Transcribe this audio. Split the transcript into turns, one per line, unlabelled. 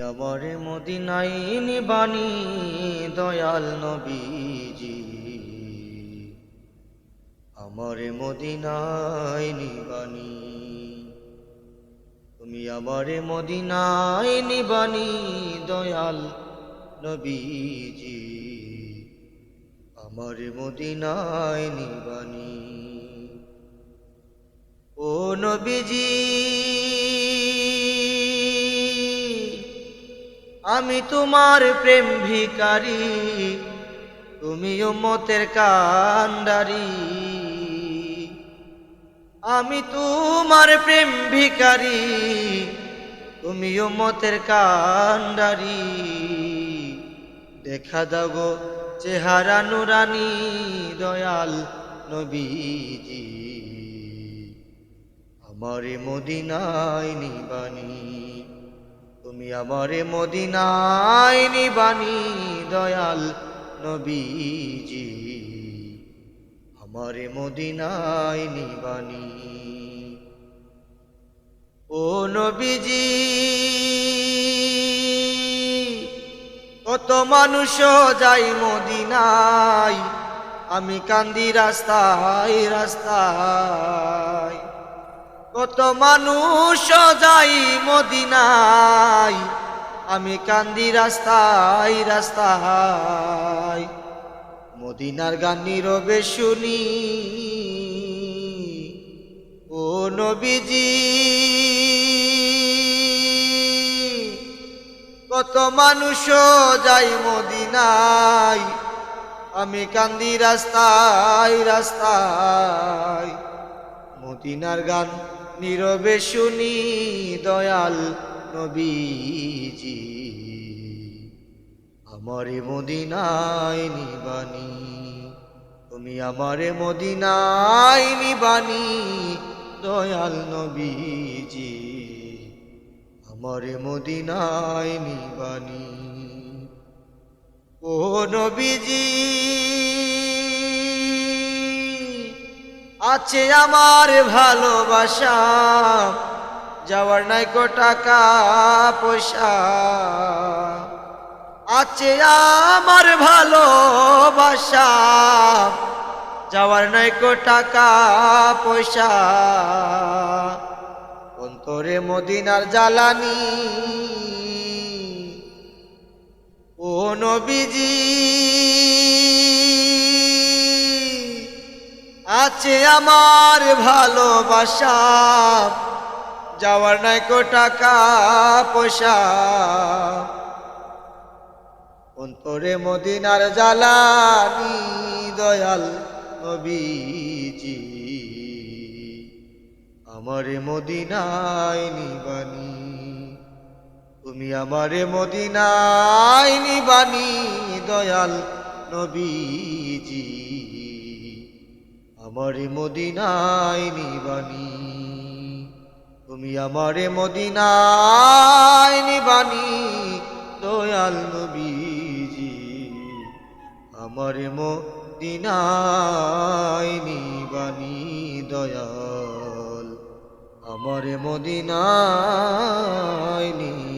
আমার মদিনাই নিবানি দয়াল নবীজি। আমার মদিনাই নিবানি। তুমি আমার মদিনাই নিবানি দয়াল নবীজি। আমার মদিনাই নিবানি। ও নবীজি আমি তোমার প্রেম ভিকারি তুমি উম্মতের কান্ডারি আমি তোমার প্রেম ভিকারি তুমি উম্মতের কান্ডারি দেখা দাগো চেহারা নুরানি দয়াল নবীজি। আমারে মদিনায় নিবানি। তুমি আমারে মদিনায় নিবানি দয়াল নবীজি। আমারে মদিনায় নিবানি। ও নবীজি, কত মানুষ যাই মদিনায়, আমি কান্দি রাস্তায় রাস্তায়। কত মানুষ যাই মদিনাই আমি কান্দি রাস্তায় রাস্তায়। মদিনার গান নীরবে শুনি। ও নবীজি, কত মানুষ যাই মদিনায়, আমি কান্দি রাস্তায় রাস্তায়। মদিনার গান নীরবে শুনি, দয়াল নবীজি। আমারে মদিনায় নিবানি, তুমি আমারে মদিনায় নিবানি, দয়াল নবীজি। আমারে মদিনায় নিবানি। ও নবীজি আছে আমার ভালোবাসা, যাওয়ার নাই কো টাকা, পয়সা। আছে আমার ভালোবাসা, যাওয়ার নাই কো টাকা, পয়সা। অন্তরে মদিনার জ্বালানি, ও নবীজি। আছে আমার ভালোবাসা। যাওয়ার নাই কো টাকা, পয়সা। অন্তরে মদিনার জ্বালানি দয়াল নবীজি। আমারে মদিনায় নিবানি। তুমি আমারে মদিনায় নিবানি দয়াল নবীজি। আমারে মদিনায় নিবানি। তুমি আমারে মদিনায় নিবানি, দয়াল নবীজি। আমারে মদিনায় নিবানি, দয়াল। আমারে মদিনায় নি